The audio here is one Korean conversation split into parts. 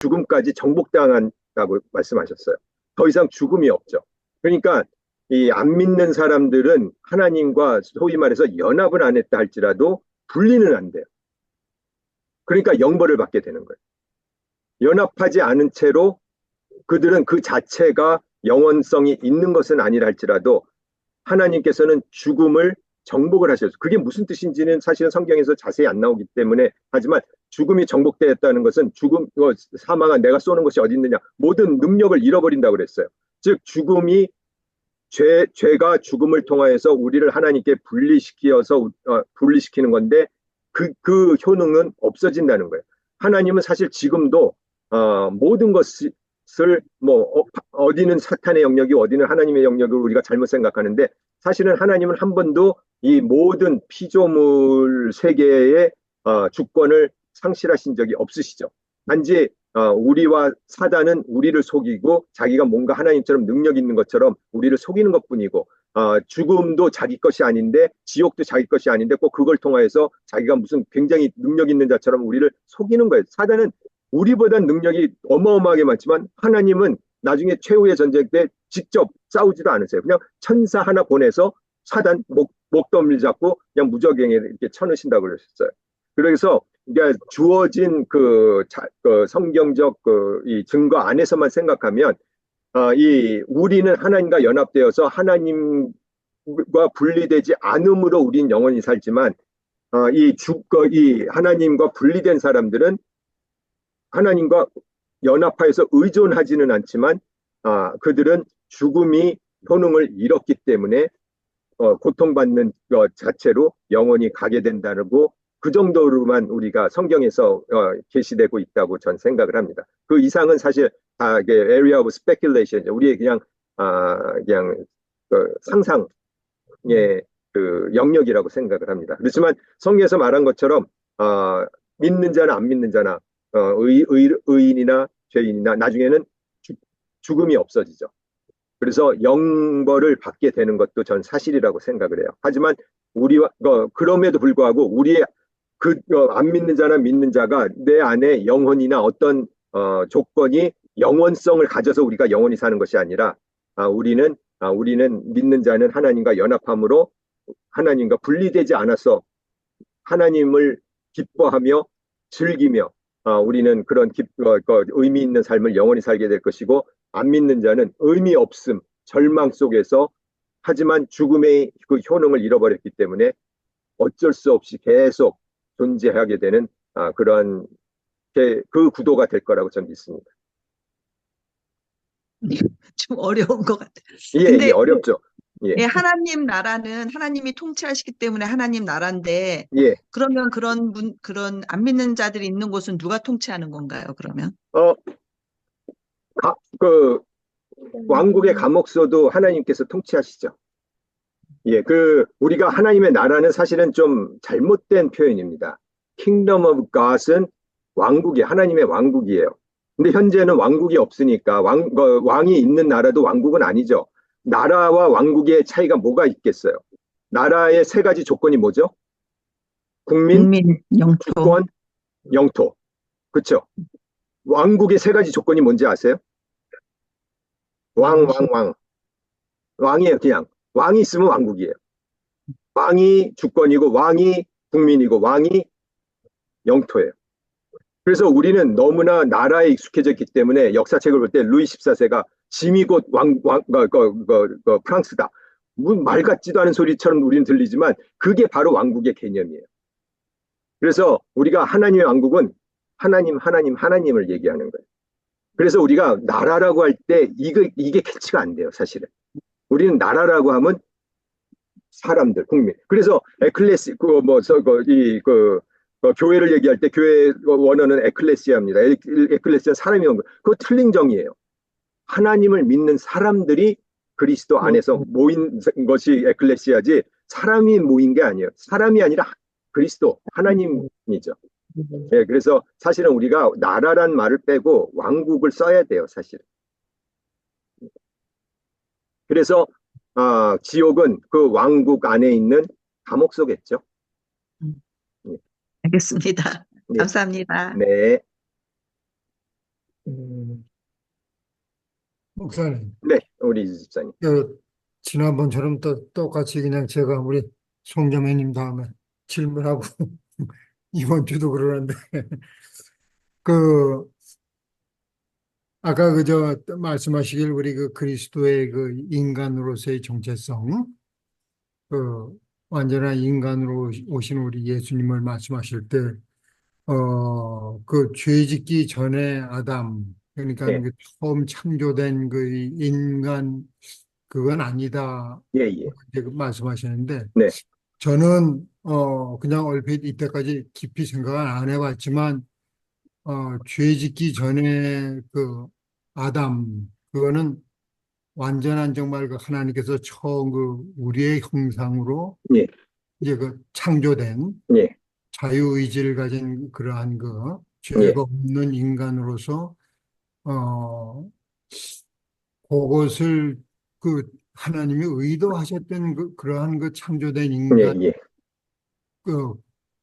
죽음까지 정복당한다고 말씀하셨어요. 더 이상 죽음이 없죠. 그러니까 이 안 믿는 사람들은 하나님과 소위 말해서 연합을 안 했다 할지라도 분리는 안 돼요. 그러니까 영벌을 받게 되는 거예요. 연합하지 않은 채로 그들은 그 자체가 영원성이 있는 것은 아니라 할지라도 하나님께서는 죽음을 정복을 하셨어요. 그게 무슨 뜻인지는 사실은 성경에서 자세히 안 나오기 때문에 하지만 죽음이 정복되었다는 것은 죽음, 어, 사망한 내가 쏘는 것이 어디 있느냐 모든 능력을 잃어버린다고 그랬어요. 즉 죽음이 죄, 죄가 죽음을 통하여서 우리를 하나님께 분리시키어서 어, 분리시키는 건데 그, 그 효능은 없어진다는 거예요. 하나님은 사실 지금도 어, 모든 것을 뭐 어, 디는 사탄의 영역이 어디는 하나님의 영역을 우리가 잘못 생각하는데 사실은 하나님은 한 번도 이 모든 피조물 세계의 어, 주권을 상실하신 적이 없으시죠. 단지 어, 우리와 사단은 우리를 속이고 자기가 뭔가 하나님처럼 능력 있는 것처럼 우리를 속이는 것뿐이고 어, 죽음도 자기 것이 아닌데 지옥도 자기 것이 아닌데 꼭 그걸 통하여서 자기가 무슨 굉장히 능력 있는 자처럼 우리를 속이는 거예요. 사단은 우리보단 능력이 어마어마하게 많지만 하나님은 나중에 최후의 전쟁 때 직접 싸우지도 않으세요. 그냥 천사 하나 보내서 사단 목, 목덜미 잡고 그냥 무적행에 이렇게 쳐넣으신다고 그러셨어요. 그래서 이게 주어진 그, 자, 그 성경적 그 이 증거 안에서만 생각하면 어, 이 우리는 하나님과 연합되어서 하나님과 분리되지 않음으로 우린 영원히 살지만 어, 이 죽거 이 하나님과 분리된 사람들은 하나님과 연합하여서 의존하지는 않지만 아, 그들은 죽음이 효능을 잃었기 때문에 어, 고통받는 것 자체로 영원히 가게 된다고 그 정도로만 우리가 성경에서 어, 게시되고 있다고 전 생각을 합니다. 그 이상은 사실 다 이게 area of speculation, 우리의 그냥 아, 그냥 그 상상의 그 영역이라고 생각을 합니다. 그렇지만 성경에서 말한 것처럼 어, 믿는 자나 안 믿는 자나 어, 의, 의, 의인이나 죄인이나 나중에는 주, 죽음이 없어지죠. 그래서 영벌을 받게 되는 것도 전 사실이라고 생각을 해요. 하지만 우리와 어, 그럼에도 불구하고 우리의 그안 어, 믿는 자나 믿는 자가 내 안에 영혼이나 어떤 어, 조건이 영원성을 가져서 우리가 영원히 사는 것이 아니라 아, 우리는 아, 우리는 믿는 자는 하나님과 연합함으로 하나님과 분리되지 않아서 하나님을 기뻐하며 즐기며 아, 우리는 그런 기, 어, 어, 의미 있는 삶을 영원히 살게 될 것이고 안 믿는 자는 의미 없음 절망 속에서 하지만 죽음의 그 효능을 잃어버렸기 때문에 어쩔 수 없이 계속 존재하게 되는 아, 그러한 그 구도가 될 거라고 저는 믿습니다. 좀 어려운 것 같아요. 예, 예, 어렵죠. 예. 예, 하나님 나라는 하나님이 통치하시기 때문에 하나님 나라인데 예. 그러면 그런 문, 그런 안 믿는 자들이 있는 곳은 누가 통치하는 건가요? 그러면? 어, 가, 그 왕국의 감옥소도 하나님께서 통치하시죠. 예, 그 우리가 하나님의 나라는 사실은 좀 잘못된 표현입니다. Kingdom of God은 왕국이 하나님의 왕국이에요. 근데 현재는 왕국이 없으니까 왕, 어, 왕이 있는 나라도 왕국은 아니죠. 나라와 왕국의 차이가 뭐가 있겠어요? 나라의 세 가지 조건이 뭐죠? 국민, 국민, 영토. 주권, 영토. 그렇죠? 왕국의 세 가지 조건이 뭔지 아세요? 왕, 왕, 왕. 왕이에요, 그냥. 왕이 있으면 왕국이에요. 왕이 주권이고, 왕이 국민이고, 왕이 영토예요. 그래서 우리는 너무나 나라에 익숙해졌기 때문에 역사책을 볼 때 루이 14세가 짐이 곧 왕, 왕, 그, 그, 그, 그 프랑스다. 말 같지도 않은 소리처럼 우리는 들리지만 그게 바로 왕국의 개념이에요. 그래서 우리가 하나님의 왕국은 하나님, 하나님, 하나님을 얘기하는 거예요. 그래서 우리가 나라라고 할 때 이게, 이게 캐치가 안 돼요, 사실은. 우리는 나라라고 하면 사람들, 국민. 그래서 에클레시, 그, 뭐, 저, 그, 이, 그, 어, 교회를 얘기할 때 교회 원어는 에클레시아입니다. 에클레시아 사람이 온 거. 그거 틀린 정의예요. 하나님을 믿는 사람들이 그리스도 안에서 모인 것이 에클레시아지 사람이 모인 게 아니에요. 사람이 아니라 그리스도 하나님이죠. 예, 그래서 사실은 우리가 나라란 말을 빼고 왕국을 써야 돼요, 사실. 그래서 아, 지옥은 그 왕국 안에 있는 감옥 속겠죠. 알겠습니다. 네. 감사합니다. 네. 목사님, 네, 우리 이 집사님. 그 지난번처럼 또 똑같이 그냥 제가 우리 송자매님 다음에 질문하고 이번 주도 그러는데 그 아까 그저 말씀하시길 우리 그 그리스도의 그 인간으로서의 정체성 그 완전한 인간으로 오신 우리 예수님을 말씀하실 때 어, 그 죄짓기 전에 아담, 그러니까 네. 그 처음 창조된 그 인간, 그건 아니다. 예, 예. 이제 그 말씀하시는데, 네. 저는, 어, 그냥 얼핏 이때까지 깊이 생각은 안 해봤지만, 어, 죄 짓기 전에 그 아담, 그거는 완전한 정말 그 하나님께서 처음 그 우리의 형상으로 예. 이제 그 창조된 예. 자유 의지를 가진 그러한 그 예. 죄가 없는 인간으로서 어 그것을 그 하나님이 의도하셨던 그 그러한 그 창조된 예, 인간 예. 그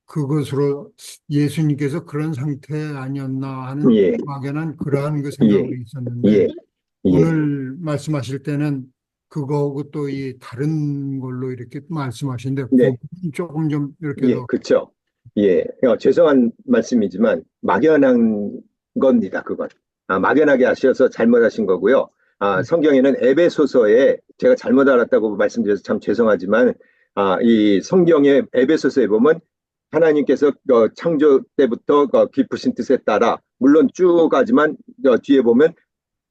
그것으로 예수님께서 그런 상태 아니었나 하는 예. 막연한 그러한 그 생각이 있었는데 예. 예. 오늘 말씀하실 때는 그거하고 또 이 다른 걸로 이렇게 말씀하시는데 네. 조금 좀 이렇게 예, 더 그렇죠. 예, 어, 죄송한 말씀이지만 막연한 겁니다. 그건 아, 막연하게 하셔서 잘못하신 거고요. 아, 음. 성경에는 에베소서에 제가 잘못 알았다고 말씀드려서 참 죄송하지만 아, 이 성경의 에베소서에 보면 하나님께서 어, 창조 때부터 어, 깊으신 뜻에 따라 물론 쭉 가지만 어, 뒤에 보면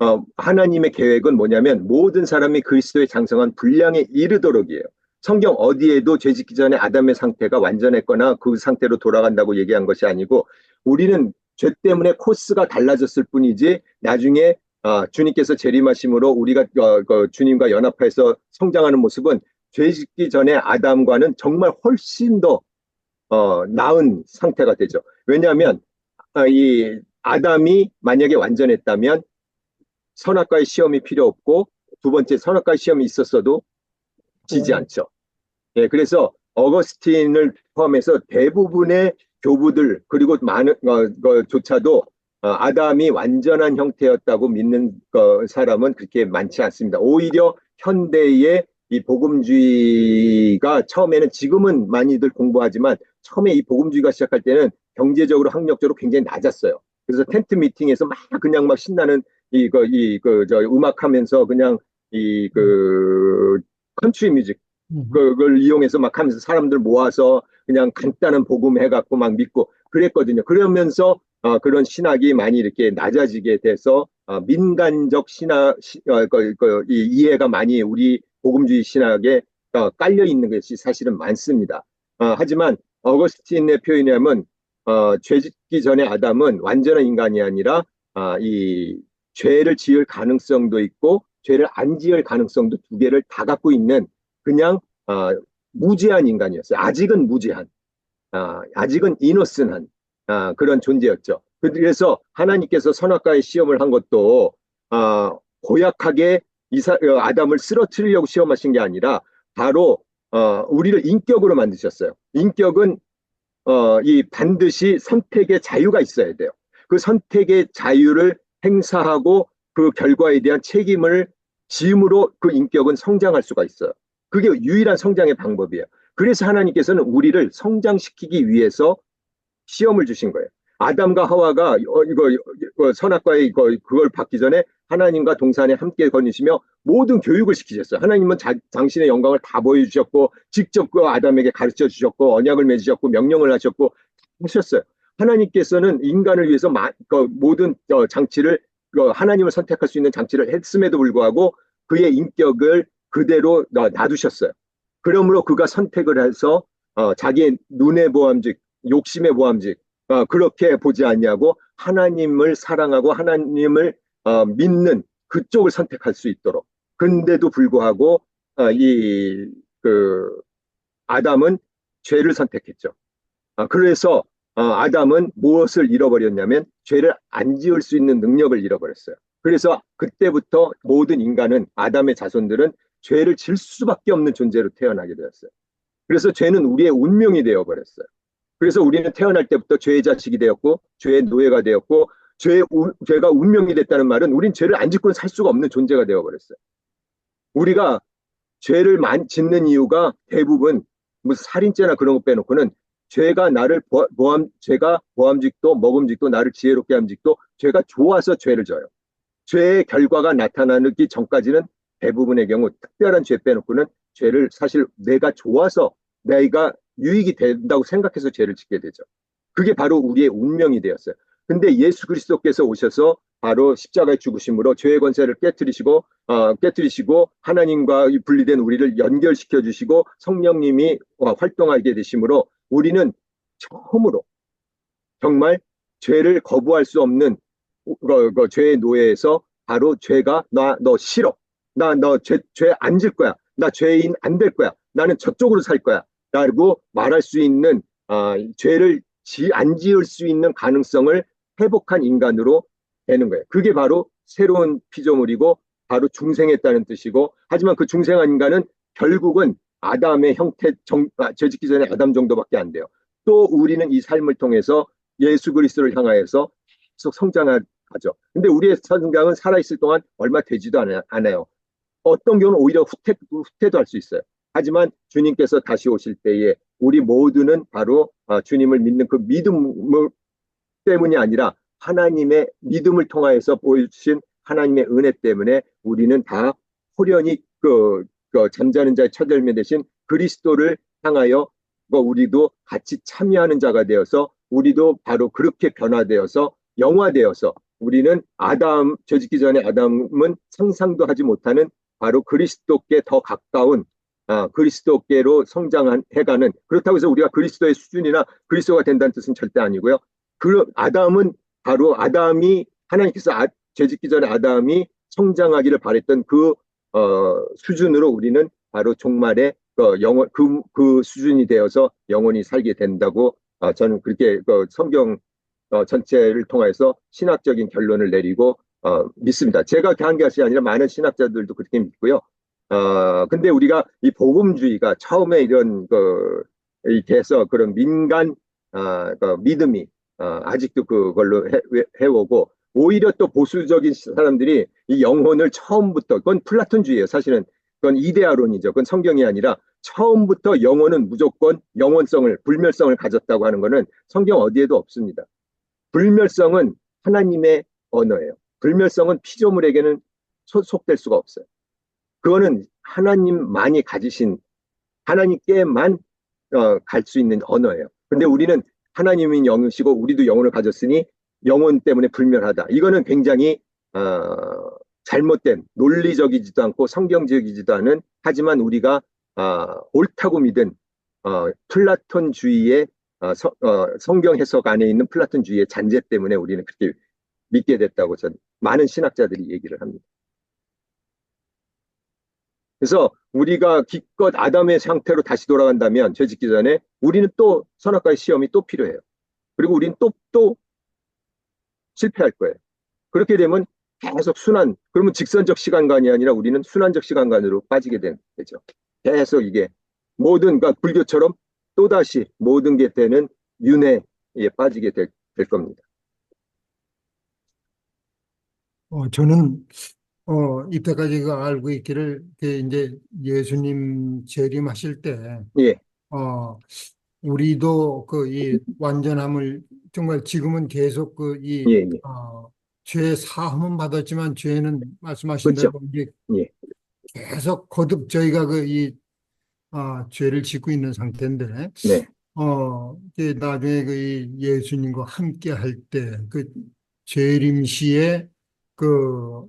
어, 하나님의 계획은 뭐냐면 모든 사람이 그리스도의 장성한 분량에 이르도록이에요. 성경 어디에도 죄 짓기 전에 아담의 상태가 완전했거나 그 상태로 돌아간다고 얘기한 것이 아니고 우리는 죄 때문에 코스가 달라졌을 뿐이지 나중에 아, 주님께서 재림하심으로 우리가 어, 그 주님과 연합해서 성장하는 모습은 죄 짓기 전에 아담과는 정말 훨씬 더 어, 나은 상태가 되죠. 왜냐하면 아, 이 아담이 만약에 완전했다면 선악과의 시험이 필요 없고 두 번째 선악과의 시험이 있었어도 지지 음. 않죠. 예, 그래서 어거스틴을 포함해서 대부분의 교부들 그리고 많은 어, 것조차도 어, 아담이 완전한 형태였다고 믿는 어, 사람은 그렇게 많지 않습니다. 오히려 현대의 이 복음주의가 처음에는 지금은 많이들 공부하지만 처음에 이 복음주의가 시작할 때는 경제적으로 학력적으로 굉장히 낮았어요. 그래서 텐트 미팅에서 막 그냥 막 신나는 이거 이그 저 음악하면서 그냥 이 그 컨트리 뮤직 음. 그걸 이용해서 막 하면서 사람들 모아서 그냥 간단한 복음 해갖고 막 믿고 그랬거든요. 그러면서 어, 그런 신학이 많이 이렇게 낮아지게 돼서 어, 민간적 신학 시, 어, 그, 그, 이 이해가 많이 우리 복음주의 신학에 어, 깔려 있는 것이 사실은 많습니다. 어, 하지만 어거스틴의 표현에 하면 어, 죄 짓기 전에 아담은 완전한 인간이 아니라 아, 이 죄를 지을 가능성도 있고 죄를 안 지을 가능성도 두 개를 다 갖고 있는 그냥 아, 무지한 인간이었어요. 아직은 무지한, 아, 아직은 이노슨한 아, 그런 존재였죠. 그래서 하나님께서 선악과의 시험을 한 것도 아, 고약하게 이사, 어, 아담을 쓰러뜨리려고 시험하신 게 아니라 바로 어, 우리를 인격으로 만드셨어요. 인격은 어, 이 반드시 선택의 자유가 있어야 돼요. 그 선택의 자유를 행사하고 그 결과에 대한 책임을 지음으로 그 인격은 성장할 수가 있어요. 그게 유일한 성장의 방법이에요. 그래서 하나님께서는 우리를 성장시키기 위해서 시험을 주신 거예요. 아담과 하와가 어, 이거, 이거 선악과의 이거 그걸 받기 전에 하나님과 동산에 함께 거니시며 모든 교육을 시키셨어요. 하나님은 자, 당신의 영광을 다 보여주셨고 직접 그 아담에게 가르쳐 주셨고 언약을 맺으셨고 명령을 하셨고 하셨어요. 하나님께서는 인간을 위해서 마, 그 모든 어, 장치를 그 하나님을 선택할 수 있는 장치를 했음에도 불구하고 그의 인격을 그대로 놔- 놔두셨어요. 그러므로 그가 선택을 해서 어, 자기의 눈의 보암직, 욕심의 보암직 어, 그렇게 보지 않냐고 하나님을 사랑하고 하나님을 어, 믿는 그쪽을 선택할 수 있도록. 근데도 불구하고 어, 이그 아담은 죄를 선택했죠. 아, 그래서 어, 아담은 무엇을 잃어버렸냐면 죄를 안 지을 수 있는 능력을 잃어버렸어요. 그래서 그때부터 모든 인간은 아담의 자손들은 죄를 질 수밖에 없는 존재로 태어나게 되었어요. 그래서 죄는 우리의 운명이 되어버렸어요. 그래서 우리는 태어날 때부터 죄의 자식이 되었고 죄의 노예가 되었고 죄, 우- 죄가 운명이 됐다는 말은 우린 죄를 안 짓고는 살 수가 없는 존재가 되어버렸어요. 우리가 죄를 짓는 이유가 대부분 무슨 살인죄나 그런 거 빼놓고는 죄가 나를 보- 보함, 죄가 보함직도 먹음직도 나를 지혜롭게 함직도 죄가 좋아서 죄를 져요. 죄의 결과가 나타나기 전까지는 대부분의 경우 특별한 죄 빼놓고는 죄를 사실 내가 좋아서 내가 유익이 된다고 생각해서 죄를 짓게 되죠. 그게 바로 우리의 운명이 되었어요. 근데 예수 그리스도께서 오셔서 바로 십자가의 죽으심으로 죄의 권세를 깨뜨리시고 어, 깨뜨리시고 하나님과 이 분리된 우리를 연결시켜 주시고 성령님이 어, 활동하게 되심으로 우리는 처음으로 정말 죄를 거부할 수 없는 그, 그 죄의 노예에서 바로 죄가 나 너 싫어. 나 너 죄 죄 안 질 거야. 나 죄인 안 될 거야. 나는 저쪽으로 살 거야. 라고 말할 수 있는 아, 죄를 지, 안 지을 수 있는 가능성을 회복한 인간으로 되는 거예요. 그게 바로 새로운 피조물이고 바로 중생했다는 뜻이고 하지만 그 중생한 인간은 결국은 아담의 형태 정, 아, 죄 짓기 전에 아담 정도밖에 안 돼요. 또 우리는 이 삶을 통해서 예수 그리스도를 향하여서 계속 성장하죠. 근데 우리의 성장은 살아있을 동안 얼마 되지도 않아- 않아요. 어떤 경우는 오히려 후퇴, 후퇴도 할 수 있어요. 하지만 주님께서 다시 오실 때에 우리 모두는 바로 아, 주님을 믿는 그 믿음 때문이 아니라 하나님의 믿음을 통하여서 보여주신 하나님의 은혜 때문에 우리는 다 호련히 그, 그 잠자는 자의 첫 열매 대신 그리스도를 향하여 뭐 우리도 같이 참여하는 자가 되어서 우리도 바로 그렇게 변화되어서 영화되어서 우리는 아담 죄짓기 전에 아담은 상상도 하지 못하는 바로 그리스도께 더 가까운 아, 그리스도께로 성장해가는 그렇다고 해서 우리가 그리스도의 수준이나 그리스도가 된다는 뜻은 절대 아니고요. 그 아담은 바로 아담이 하나님께서 아, 죄짓기 전에 아담이 성장하기를 바랬던 그 어, 수준으로 우리는 바로 종말에 그 영원 그, 그 수준이 되어서 영원히 살게 된다고 어, 저는 그렇게 그 성경 어, 전체를 통해서 신학적인 결론을 내리고 어, 믿습니다. 제가 한 것이 아니라 많은 신학자들도 그렇게 믿고요. 어, 근데 우리가 이 복음주의가 처음에 이런 그 이렇게 해서 그런 민간 아, 그 믿음이 어, 아직도 그걸로 해, 해오고 오히려 또 보수적인 사람들이 이 영혼을 처음부터 그건 플라톤주의예요. 사실은 그건 이데아론이죠. 그건 성경이 아니라 처음부터 영혼은 무조건 영원성을 불멸성을 가졌다고 하는 거는 성경 어디에도 없습니다. 불멸성은 하나님의 언어예요. 불멸성은 피조물에게는 속될 수가 없어요. 그거는 하나님만이 가지신 하나님께만 어, 갈 수 있는 언어예요. 근데 우리는 하나님이 영이시고 우리도 영혼을 가졌으니 영혼 때문에 불멸하다. 이거는 굉장히 어, 잘못된 논리적이지도 않고 성경적이지도 않은 하지만 우리가 어, 옳다고 믿은 어, 플라톤주의의 어, 서, 어, 성경 해석 안에 있는 플라톤주의의 잔재 때문에 우리는 그렇게 믿게 됐다고 전 많은 신학자들이 얘기를 합니다. 그래서 우리가 기껏 아담의 상태로 다시 돌아간다면 죄 짓기 전에 우리는 또 선악과의 시험이 또 필요해요. 그리고 우리는 또, 또 실패할 거예요. 그렇게 되면 계속 순환, 그러면 직선적 시간관이 아니라 우리는 순환적 시간관으로 빠지게 되죠. 계속 이게 모든, 그러니까 불교처럼 또다시 모든 게 되는 윤회에 빠지게 될, 될 겁니다. 어, 저는 어, 이때까지 그 알고 있기를 그 이제 예수님 재림하실 때 예, 어, 우리도 그 이 완전함을 정말 지금은 계속 그이 예, 예. 어, 죄 사함은 받았지만 죄는 말씀하신 그렇죠. 대로 이제 예. 계속 거듭 저희가 그이 아, 죄를 짓고 있는 상태인데 네, 어, 이제 나중에 그 이 예수님과 함께 할 때그 재림 시에 그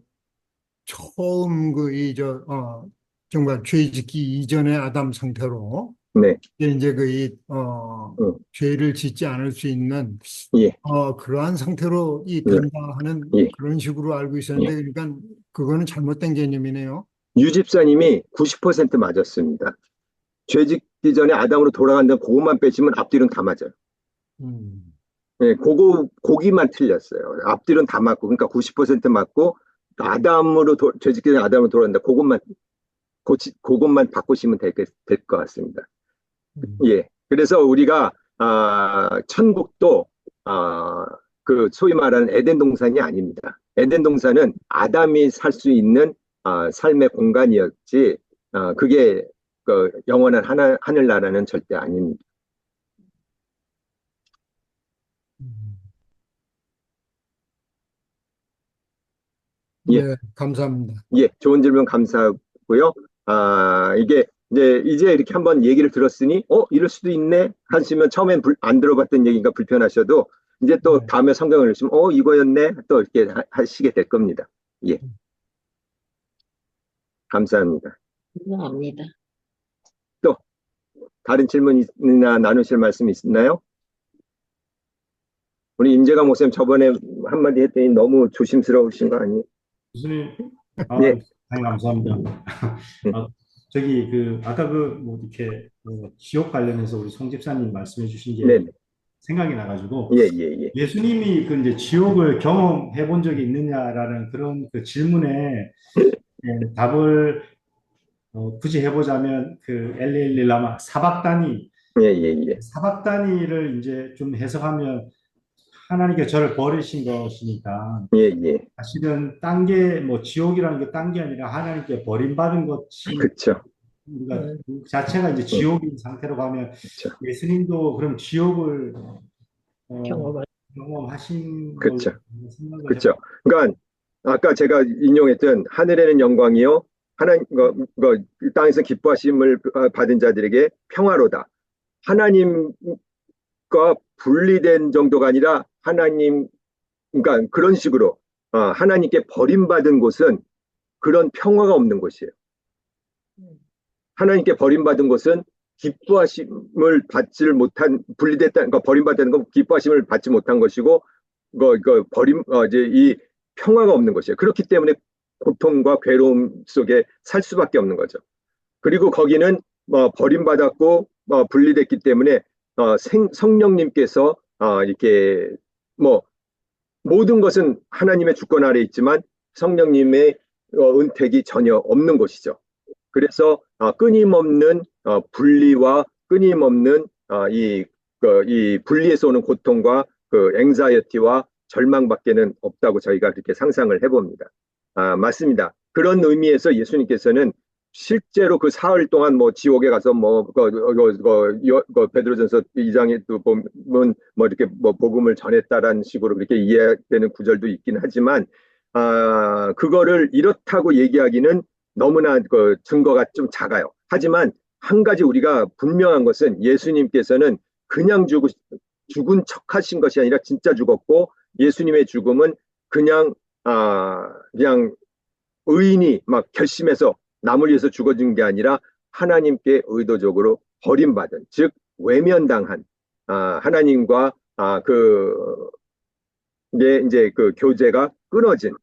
처음 그 이 저 어, 정말 죄 짓기 이전의 아담 상태로 네, 이제 그이 어, 응. 죄를 짓지 않을 수 있는 예. 어, 그러한 상태로 이 네. 된다 하는 예. 그런 식으로 알고 있었는데 그러니까 그거는 잘못된 개념이네요. 유 집사님이 90% 맞았습니다. 죄 짓기 전에 아담으로 돌아간다는 그것만 빼시면 앞뒤는 다 맞아요. 음. 예, 그거, 고기만 틀렸어요. 앞뒤는 다 맞고, 그러니까 90% 맞고, 아담으로, 도, 죄 짓기 전에 아담으로 돌아간다. 그것만, 고치, 그것만 바꾸시면 될, 될것 같습니다. 음. 예. 그래서 우리가, 아, 천국도, 아, 그 소위 말하는 에덴 동산이 아닙니다. 에덴 동산은 아담이 살 수 있는 아, 삶의 공간이었지, 아, 그게 그 영원한 하나, 하늘나라는 절대 아닙니다. 예. 네, 감사합니다. 예, 좋은 질문 감사하고요. 아, 이게 이제 이제 이렇게 한번 얘기를 들었으니 어 이럴 수도 있네 하시면 처음엔 불- 안 들어봤던 얘기가 불편하셔도 이제 또 네. 다음에 성경을 읽으시면 어 이거였네 또 이렇게 하, 하시게 될 겁니다. 예. 감사합니다. 감사합니다. 다른 질문이나 나누실 말씀 있나요? 우리 임재강 목사님 저번에 한마디 했더니 너무 조심스러우신 거 아니에요? 교수님, 아, 예. 아이, 감사합니다. 아, 저기 그 아까 그 뭐 이렇게 그 지옥 관련해서 우리 송 집사님 말씀해 주신 게 네네. 생각이 나가지고 예, 예, 예. 예 수님이 그 이제 지옥을 경험해 본 적이 있느냐라는 그런 그 질문에 예, 답을 어, 굳이 해보자면 그 엘리엘리 라마 사박 단위 예, 예, 예. 사박 단위를 이제 좀 해석하면 하나님께 저를 버리신 것이니까 예, 예. 사실은 딴 게 뭐 지옥이라는 게 딴 게 아니라 하나님께 버림받은 것이 그쵸. 우리가 그 자체가 이제 지옥인 상태로 가면 그쵸. 예수님도 그럼 지옥을 어, 경험하신 생각을 그렇죠. 그러니까 아까 제가 인용했던 하늘에는 영광이요 하나님 그, 그 땅에서 기뻐하심을 받은 자들에게 평화로다. 하나님 과 분리된 정도가 아니라 하나님 그러니까 그런 식으로 어, 하나님께 버림받은 곳은 그런 평화가 없는 곳이에요. 하나님께 버림받은 곳은 기뻐하심을 받지를 못한 분리됐다 그러니까 버림받은 건 기뻐하심을 받지 못한 것이고 그, 그 버림 어, 이제 이 평화가 없는 것이에요. 그렇기 때문에 고통과 괴로움 속에 살 수밖에 없는 거죠. 그리고 거기는 뭐 버림받았고 뭐 분리됐기 때문에 어, 생, 성령님께서 어, 이렇게 뭐 모든 것은 하나님의 주권 아래 있지만 성령님의 어, 은택이 전혀 없는 곳이죠. 그래서 어, 끊임없는 어, 분리와 끊임없는 어, 이, 그, 이 분리에서 오는 고통과 그 앵자이어티와 절망밖에는 없다고 저희가 그렇게 상상을 해봅니다. 아, 맞습니다. 그런 의미에서 예수님께서는 실제로 그 사흘 동안 뭐 지옥에 가서 뭐, 그, 그, 그, 베드로전서 2장에 또 보면 뭐 이렇게 뭐 복음을 전했다라는 식으로 그렇게 이해되는 구절도 있긴 하지만, 아, 그거를 이렇다고 얘기하기는 너무나 그 증거가 좀 작아요. 하지만 한 가지 우리가 분명한 것은 예수님께서는 그냥 죽으, 죽은 척 하신 것이 아니라 진짜 죽었고 예수님의 죽음은 그냥 아 그냥 의인이 막 결심해서 남을 위해서 죽어진 게 아니라 하나님께 의도적으로 버림받은 즉 외면당한 아 하나님과 아그 이게 이제 그 교제가 끊어진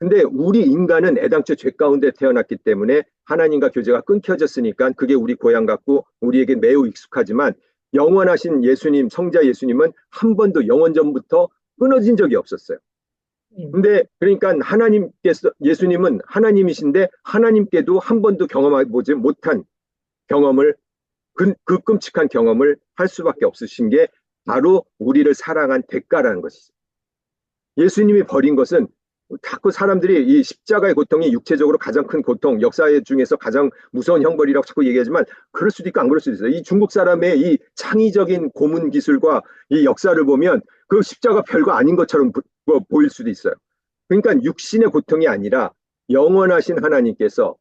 근데 우리 인간은 애당초 죄 가운데 태어났기 때문에 하나님과 교제가 끊겨졌으니까 그게 우리 고향 같고 우리에게 매우 익숙하지만 영원하신 예수님, 성자 예수님은 한 번도 영원 전부터 끊어진 적이 없었어요. 근데 그러니까 하나님께서 예수님은 하나님이신데 하나님께도 한 번도 경험해보지 못한 경험을 그, 그 끔찍한 경험을 할 수밖에 없으신 게 바로 우리를 사랑한 대가라는 것이죠. 예수님이 버린 것은 자꾸 사람들이 이 십자가의 고통이 육체적으로 가장 큰 고통, 역사 중에서 가장 무서운 형벌이라고 자꾸 얘기하지만 그럴 수도 있고 안 그럴 수도 있어요. 이 중국 사람의 이 창의적인 고문 기술과 이 역사를 보면 그 십자가 별거 아닌 것처럼 보, 뭐 보일 수도 있어요. 그러니까 육신의 고통이 아니라 영원하신 하나님께서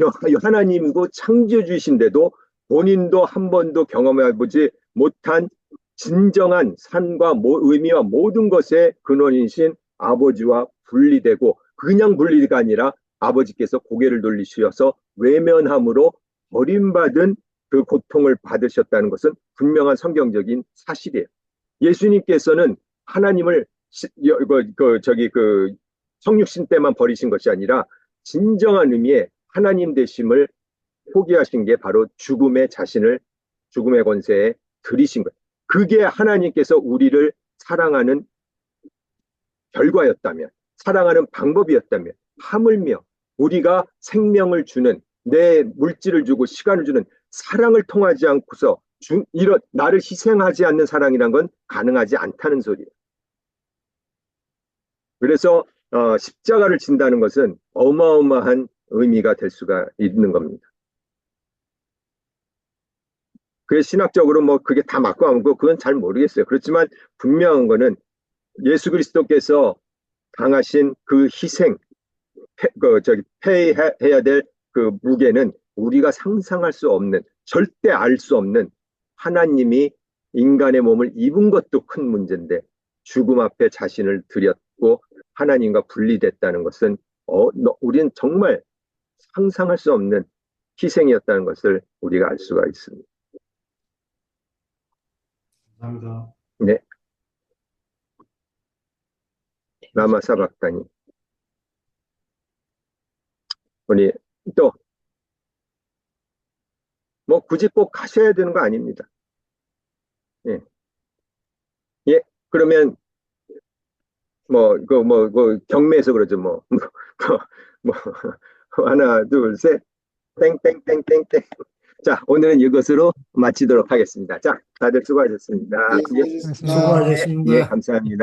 여- 하나님이고 창조주이신데도 본인도 한 번도 경험해보지 못한 진정한 산과 모- 의미와 모든 것의 근원이신 아버지와 분리되고 그냥 분리가 아니라 아버지께서 고개를 돌리셔서 외면함으로 버림받은 그 고통을 받으셨다는 것은 분명한 성경적인 사실이에요. 예수님께서는 하나님을 그, 그 저기 그 성육신 때만 버리신 것이 아니라 진정한 의미의 하나님 되심을 포기하신 게 바로 죽음의 자신을 죽음의 권세에 들이신 거예요. 그게 하나님께서 우리를 사랑하는 결과였다면, 사랑하는 방법이었다면, 하물며 우리가 생명을 주는 내 물질을 주고 시간을 주는 사랑을 통하지 않고서 주, 이런 나를 희생하지 않는 사랑이란 건 가능하지 않다는 소리예요. 그래서 어, 십자가를 진다는 것은 어마어마한 의미가 될 수가 있는 겁니다. 그래서 신학적으로 뭐 그게 다 맞고 안 맞고 그건 잘 모르겠어요. 그렇지만 분명한 거는 예수 그리스도께서 당하신 그 희생, 패, 그 저기 패해야 될 그 무게는 우리가 상상할 수 없는 절대 알 수 없는 하나님이 인간의 몸을 입은 것도 큰 문제인데 죽음 앞에 자신을 드렸고 하나님과 분리됐다는 것은 어, 너, 우리는 정말 상상할 수 없는 희생이었다는 것을 우리가 알 수가 있습니다. 감사합니다. 라마사 박다니. 우리 또, 뭐 굳이 꼭 가셔야 되는 거 아닙니다. 예. 예, 그러면, 뭐, 그, 뭐, 그, 경매에서 그러죠, 뭐. 뭐, 뭐, 하나, 둘, 셋. 땡땡땡땡땡. 자, 오늘은 이것으로 마치도록 하겠습니다. 자, 다들 수고하셨습니다. 예, 수고하셨습니다. 예, 감사합니다.